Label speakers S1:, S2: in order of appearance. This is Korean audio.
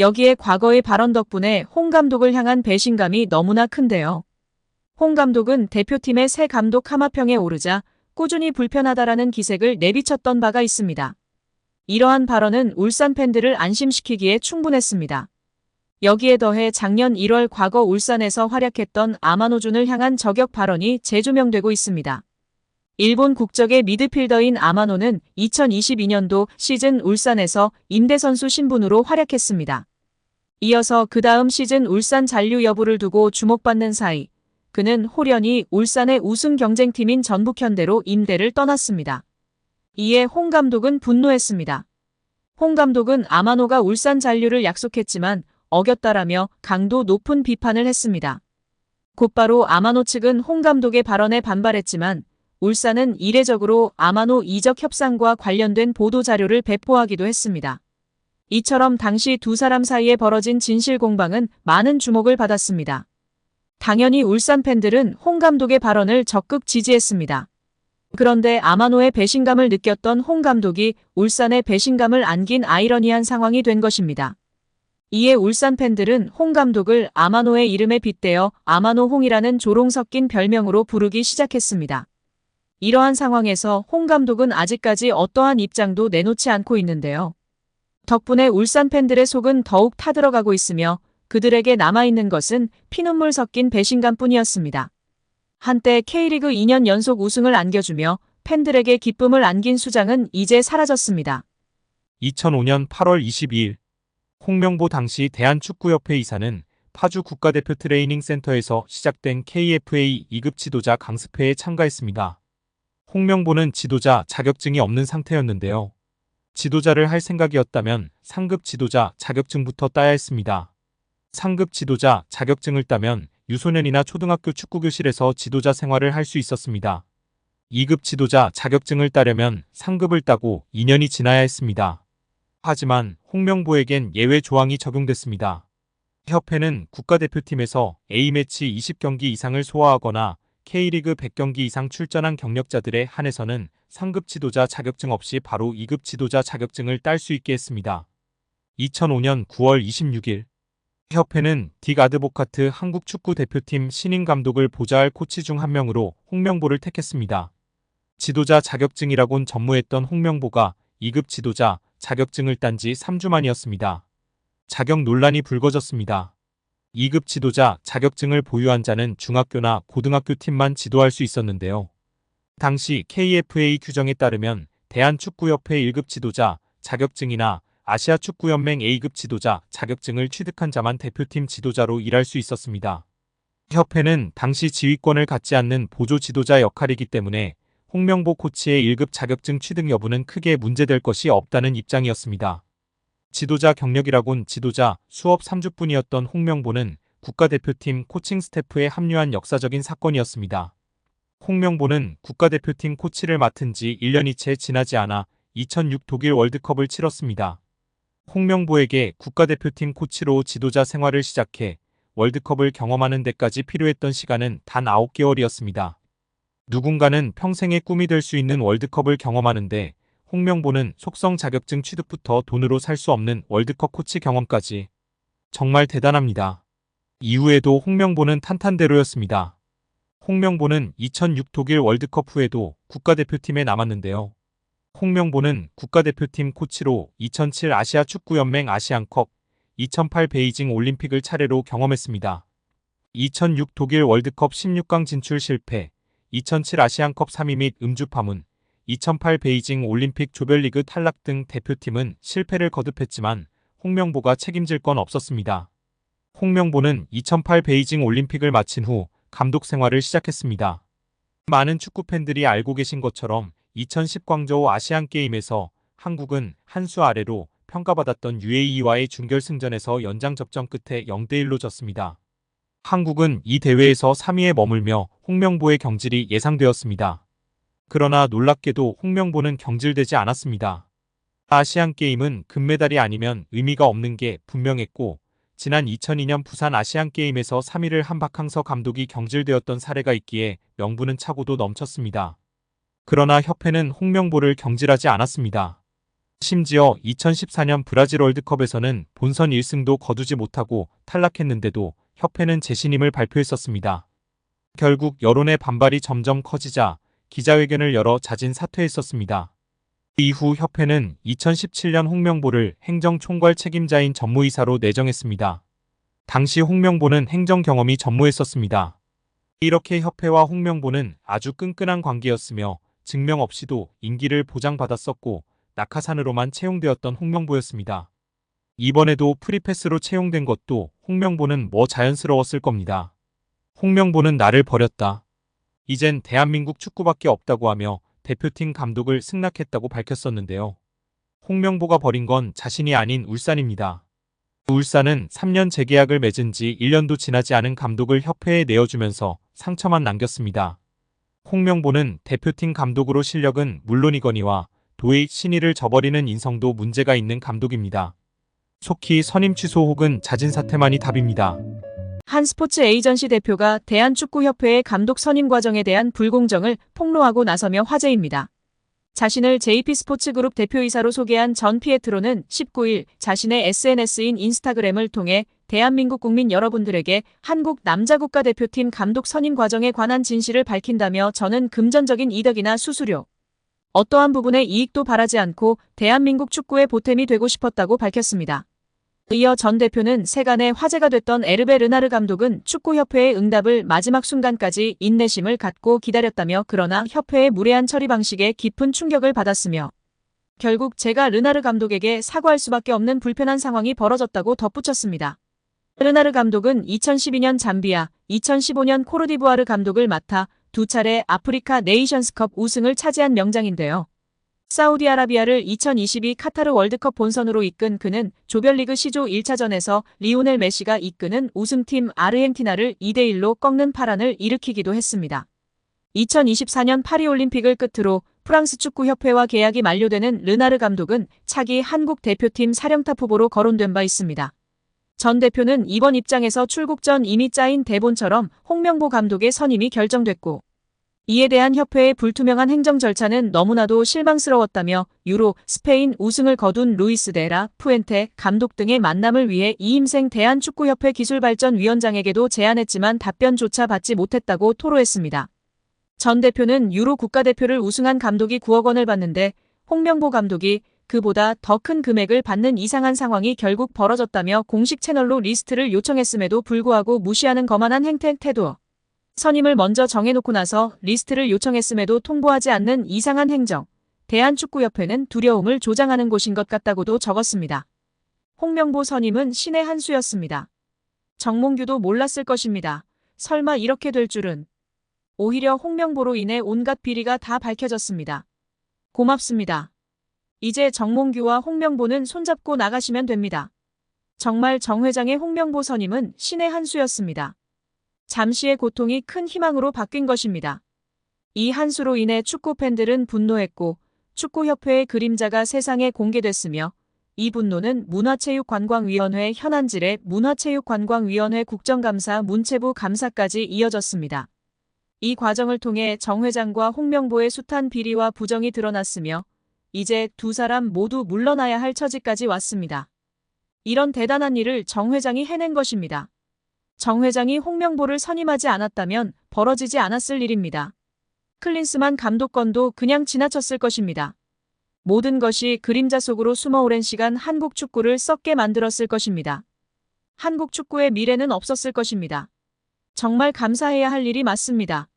S1: 여기에 과거의 발언 덕분에 홍 감독을 향한 배신감이 너무나 큰데요. 홍 감독은 대표팀의 새 감독 하마평에 오르자 꾸준히 불편하다라는 기색을 내비쳤던 바가 있습니다. 이러한 발언은 울산 팬들을 안심시키기에 충분했습니다. 여기에 더해 작년 1월 과거 울산에서 활약했던 아마노준을 향한 저격 발언이 재조명되고 있습니다. 일본 국적의 미드필더인 아마노는 2022년도 시즌 울산에서 임대선수 신분으로 활약했습니다. 이어서 그 다음 시즌 울산 잔류 여부를 두고 주목받는 사이 그는 홀연히 울산의 우승 경쟁팀인 전북현대로 임대를 떠났습니다. 이에 홍 감독은 분노했습니다. 홍 감독은 아마노가 울산 잔류를 약속했지만 어겼다라며 강도 높은 비판을 했습니다. 곧바로 아마노 측은 홍 감독의 발언에 반발했지만 울산은 이례적으로 아마노 이적 협상과 관련된 보도 자료를 배포하기도 했습니다. 이처럼 당시 두 사람 사이에 벌어진 진실 공방은 많은 주목을 받았습니다. 당연히 울산 팬들은 홍 감독의 발언을 적극 지지했습니다. 그런데 아마노의 배신감을 느꼈던 홍 감독이 울산의 배신감을 안긴 아이러니한 상황이 된 것입니다. 이에 울산 팬들은 홍 감독을 아마노의 이름에 빗대어 아마노 홍이라는 조롱 섞인 별명으로 부르기 시작했습니다. 이러한 상황에서 홍 감독은 아직까지 어떠한 입장도 내놓지 않고 있는데요. 덕분에 울산 팬들의 속은 더욱 타들어가고 있으며 그들에게 남아있는 것은 피눈물 섞인 배신감 뿐이었습니다. 한때 K리그 2년 연속 우승을 안겨주며 팬들에게 기쁨을 안긴 수장은 이제 사라졌습니다.
S2: 2005년 8월 22일 홍명보 당시 대한축구협회 이사는 파주 국가대표 트레이닝 센터에서 시작된 KFA 2급 지도자 강습회에 참가했습니다. 홍명보는 지도자 자격증이 없는 상태였는데요. 지도자를 할 생각이었다면 상급 지도자 자격증부터 따야 했습니다. 상급 지도자 자격증을 따면 유소년이나 초등학교 축구교실에서 지도자 생활을 할 수 있었습니다. 2급 지도자 자격증을 따려면 상급을 따고 2년이 지나야 했습니다. 하지만 홍명보에겐 예외 조항이 적용됐습니다. 협회는 국가대표팀에서 A매치 20경기 이상을 소화하거나 K리그 100경기 이상 출전한 경력자들에 한해서는 상급 지도자 자격증 없이 바로 2급 지도자 자격증을 딸 수 있게 했습니다. 2005년 9월 26일 협회는 딕 아드보카트 한국 축구 대표팀 신인 감독을 보좌할 코치 중 한 명으로 홍명보를 택했습니다. 지도자 자격증이라곤 전무했던 홍명보가 2급 지도자 자격증을 딴 지 3주 만이었습니다. 자격 논란이 불거졌습니다. 2급 지도자 자격증을 보유한 자는 중학교나 고등학교 팀만 지도할 수 있었는데요. 당시 KFA 규정에 따르면 대한축구협회 1급 지도자 자격증이나 아시아축구연맹 A급 지도자 자격증을 취득한 자만 대표팀 지도자로 일할 수 있었습니다. 협회는 당시 지휘권을 갖지 않는 보조 지도자 역할이기 때문에 홍명보 코치의 1급 자격증 취득 여부는 크게 문제될 것이 없다는 입장이었습니다. 지도자 경력이라곤 지도자 수업 3주뿐이었던 홍명보는 국가대표팀 코칭 스태프에 합류한 역사적인 사건이었습니다. 홍명보는 국가대표팀 코치를 맡은 지 1년이 채 지나지 않아 2006 독일 월드컵을 치렀습니다. 홍명보에게 국가대표팀 코치로 지도자 생활을 시작해 월드컵을 경험하는 데까지 필요했던 시간은 단 9개월이었습니다. 누군가는 평생의 꿈이 될 수 있는 월드컵을 경험하는데 홍명보는 속성 자격증 취득부터 돈으로 살 수 없는 월드컵 코치 경험까지 정말 대단합니다. 이후에도 홍명보는 탄탄대로였습니다. 홍명보는 2006 독일 월드컵 후에도 국가대표팀에 남았는데요. 홍명보는 국가대표팀 코치로 2007 아시아 축구연맹 아시안컵, 2008 베이징 올림픽을 차례로 경험했습니다. 2006 독일 월드컵 16강 진출 실패, 2007 아시안컵 3위 및 음주 파문, 2008 베이징 올림픽 조별리그 탈락 등 대표팀은 실패를 거듭했지만 홍명보가 책임질 건 없었습니다. 홍명보는 2008 베이징 올림픽을 마친 후 감독 생활을 시작했습니다. 많은 축구 팬들이 알고 계신 것처럼 2010 광저우 아시안 게임에서 한국은 한 수 아래로 평가받았던 UAE와의 준결승전에서 연장 접전 끝에 0대1로 졌습니다. 한국은 이 대회에서 3위에 머물며 홍명보의 경질이 예상되었습니다. 그러나 놀랍게도 홍명보는 경질되지 않았습니다. 아시안 게임은 금메달이 아니면 의미가 없는 게 분명했고 지난 2002년 부산 아시안 게임에서 3위를 한 박항서 감독이 경질되었던 사례가 있기에 명분은 차고도 넘쳤습니다. 그러나 협회는 홍명보를 경질하지 않았습니다. 심지어 2014년 브라질 월드컵에서는 본선 1승도 거두지 못하고 탈락했는데도 협회는 재신임을 발표했었습니다. 결국 여론의 반발이 점점 커지자 기자회견을 열어 자진 사퇴했었습니다. 이후 협회는 2017년 홍명보를 행정총괄 책임자인 전무이사로 내정했습니다. 당시 홍명보는 행정 경험이 전무했었습니다. 이렇게 협회와 홍명보는 아주 끈끈한 관계였으며 증명 없이도 임기를 보장받았었고 낙하산으로만 채용되었던 홍명보였습니다. 이번에도 프리패스로 채용된 것도 홍명보는 뭐 자연스러웠을 겁니다. 홍명보는 나를 버렸다. 이젠 대한민국 축구밖에 없다고 하며 대표팀 감독을 승낙했다고 밝혔었는데요. 홍명보가 버린 건 자신이 아닌 울산입니다. 울산은 3년 재계약을 맺은 지 1년도 지나지 않은 감독을 협회에 내어주면서 상처만 남겼습니다. 홍명보는 대표팀 감독으로 실력은 물론이거니와 도의 신의를 저버리는 인성도 문제가 있는 감독입니다. 속히 선임 취소 혹은 자진 사퇴만이 답입니다.
S1: 한 스포츠 에이전시 대표가 대한축구협회의 감독 선임 과정에 대한 불공정을 폭로하고 나서며 화제입니다. 자신을 JP 스포츠그룹 대표이사로 소개한 전 피에트로는 19일 자신의 SNS인 인스타그램을 통해 대한민국 국민 여러분들에게 한국 남자국가대표팀 감독 선임 과정에 관한 진실을 밝힌다며 저는 금전적인 이득이나 수수료, 어떠한 부분의 이익도 바라지 않고 대한민국 축구의 보탬이 되고 싶었다고 밝혔습니다. 이어 전 대표는 세간에 화제가 됐던 에르베 르나르 감독은 축구협회의 응답을 마지막 순간까지 인내심을 갖고 기다렸다며 그러나 협회의 무례한 처리 방식에 깊은 충격을 받았으며 결국 제가 르나르 감독에게 사과할 수밖에 없는 불편한 상황이 벌어졌다고 덧붙였습니다. 르나르 감독은 2012년 잠비아, 2015년 코르디부아르 감독을 맡아 두 차례 아프리카 네이션스컵 우승을 차지한 명장인데요. 사우디아라비아를 2022 카타르 월드컵 본선으로 이끈 그는 조별리그 시조 1차전에서 리오넬 메시가 이끄는 우승팀 아르헨티나를 2대1로 꺾는 파란을 일으키기도 했습니다. 2024년 파리올림픽을 끝으로 프랑스 축구협회와 계약이 만료되는 르나르 감독은 차기 한국 대표팀 사령탑 후보로 거론된 바 있습니다. 전 대표는 이번 입장에서 출국 전 이미 짜인 대본처럼 홍명보 감독의 선임이 결정됐고 이에 대한 협회의 불투명한 행정 절차는 너무나도 실망스러웠다며 유로, 스페인 우승을 거둔 루이스 데라, 푸엔테 감독 등의 만남을 위해 이임생 대한축구협회 기술발전위원장에게도 제안했지만 답변조차 받지 못했다고 토로했습니다. 전 대표는 유로 국가대표를 우승한 감독이 9억 원을 받는데 홍명보 감독이 그보다 더 큰 금액을 받는 이상한 상황이 결국 벌어졌다며 공식 채널로 리스트를 요청했음에도 불구하고 무시하는 거만한 행태 태도. 선임을 먼저 정해놓고 나서 리스트를 요청했음에도 통보하지 않는 이상한 행정. 대한축구협회는 두려움을 조장하는 곳인 것 같다고도 적었습니다. 홍명보 선임은 신의 한 수였습니다. 정몽규도 몰랐을 것입니다. 설마 이렇게 될 줄은. 오히려 홍명보로 인해 온갖 비리가 다 밝혀졌습니다. 고맙습니다. 이제 정몽규와 홍명보는 손잡고 나가시면 됩니다. 정말 정 회장의 홍명보 선임은 신의 한 수였습니다. 잠시의 고통이 큰 희망으로 바뀐 것입니다. 이 한 수로 인해 축구 팬들은 분노했고 축구협회의 그림자가 세상에 공개됐으며 이 분노는 문화체육관광위원회 현안질의 문화체육관광위원회 국정감사 문체부 감사까지 이어졌습니다. 이 과정을 통해 정 회장과 홍명보의 숱한 비리와 부정이 드러났으며 이제 두 사람 모두 물러나야 할 처지까지 왔습니다. 이런 대단한 일을 정 회장이 해낸 것입니다. 정 회장이 홍명보를 선임하지 않았다면 벌어지지 않았을 일입니다. 클린스만 감독권도 그냥 지나쳤을 것입니다. 모든 것이 그림자 속으로 숨어 오랜 시간 한국 축구를 썩게 만들었을 것입니다. 한국 축구의 미래는 없었을 것입니다. 정말 감사해야 할 일이 맞습니다.